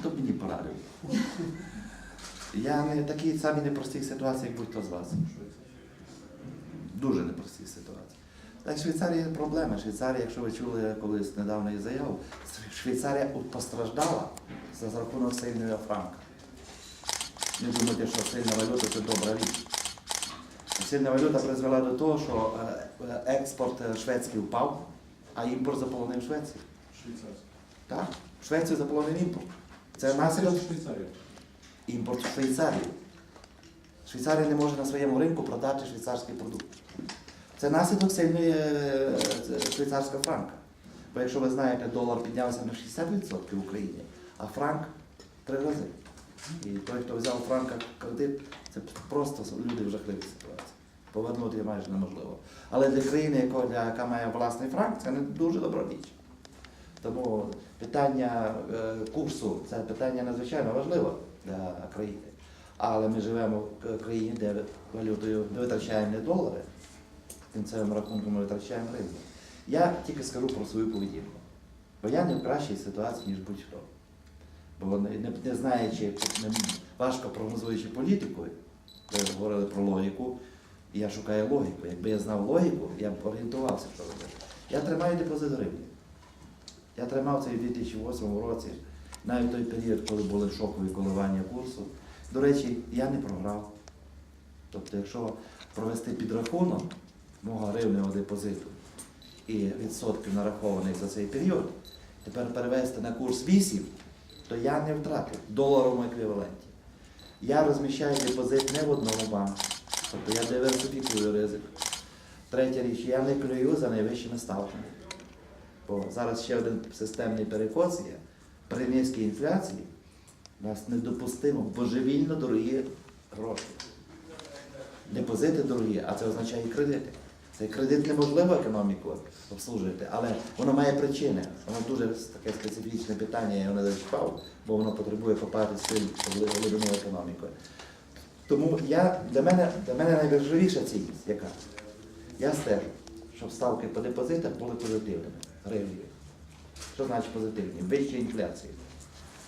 хто б мені порадив? Я не в такій самій непростій ситуації, як будь-хто з вас. Дуже непростій ситуації. Так, Швейцарія є проблема. Швейцарія, якщо ви чули колись недавно її заяву, Швейцарія постраждала за рахунок сильного франка. Не думайте, що сильна валюта це добра річ. Сильна валюта призвела до того, що е, е, експорт е, шведський впав, а імпорт заполонив Швецію. Швейцарський. Так, Швецію заполонив імпорт. Це наслідок Швейцарія. імпорт в Швейцарію. Швейцарія не може на своєму ринку продати швейцарський продукт. Це наслідок сильної е, е, швейцарського франка. Бо якщо ви знаєте, долар піднявся на 60% в Україні, а франк три рази. І той, хто взяв франка кредит, це просто люди в жахливій ситуації. Повернути майже неможливо. Але для країни, яка має власний франк, це не дуже добра річ. Тому питання е, курсу це питання надзвичайно важливе для країни. Але ми живемо в країні, де валютою не витрачаємо не долари, кінцевим рахунком ми витрачаємо гривні. Я тільки скажу про свою поведінку. Бо я не в кращій ситуації, ніж будь-хто. Бо не, не, знаючи, не, важко прогнозуючи політику, ви говорили про логіку, я шукаю логіку. Якби я знав логіку, я б орієнтувався, що робити. Я тримаю депозит гривні. Я тримав це і в 2008 році, навіть той період, коли були шокові коливання курсу. До речі, я не програв. Тобто, якщо провести підрахунок мого гривневого депозиту і відсотків нарахованих за цей період, тепер перевести на курс 8, то я не втратив доларовому еквіваленті. Я розміщаю депозит не в одному банку, тобто я диверсифікую ризик. Третя річ, я не клюю за найвищими ставками. Бо зараз ще один системний перекос є. При низькій інфляції нас недопустимо божевільно дорогі гроші. Депозити дорогі, а це означає кредити. Цей кредит неможливо економіку обслужувати, але воно має причини. Воно дуже таке специфічне питання, я його не зачіпав, бо воно потребує копати сил глибину економікою. Тому я, для, мене, для мене найважливіша цінність, яка? Я стежу, щоб ставки по депозитах були позитивними, гривні. Що значить позитивні? Вища інфляція.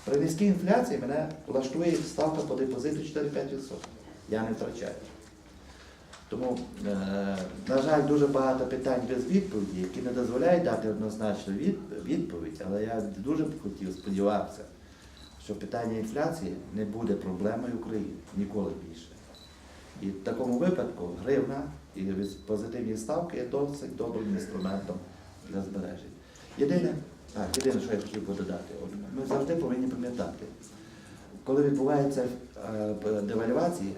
При низькій інфляції мене влаштує ставка по депозиту 4-5%. Я не втрачаю. Тому, е, на жаль, дуже багато питань без відповіді, які не дозволяють дати однозначну від- відповідь, але я дуже б хотів сподіватися, що питання інфляції не буде проблемою України ніколи більше. І в такому випадку гривна і позитивні ставки є досить добрим інструментом для збережень. Єдине, а, єдине, що я хотів би додати, от ми завжди повинні пам'ятати, коли відбуваються е, девальвації,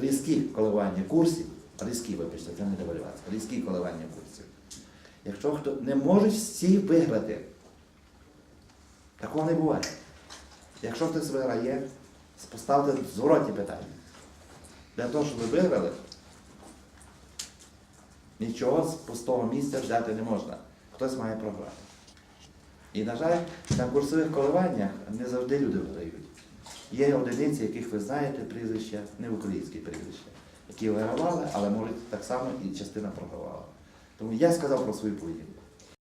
різкі коливання курсів, різкі, вибачте, це не девальвація, різкі коливання курсів. Якщо хто не можуть всі виграти, такого не буває. Якщо хтось виграє, поставте зворотні питання. Для того, щоб ви виграли, нічого з пустого місця взяти не можна. Хтось має програти. І, на жаль, на курсових коливаннях не завжди люди виграють. Є одиниці, яких ви знаєте прізвища, не українські прізвища, які вигравали, але можуть так само і частина програвала. Тому я сказав про свою поведінку.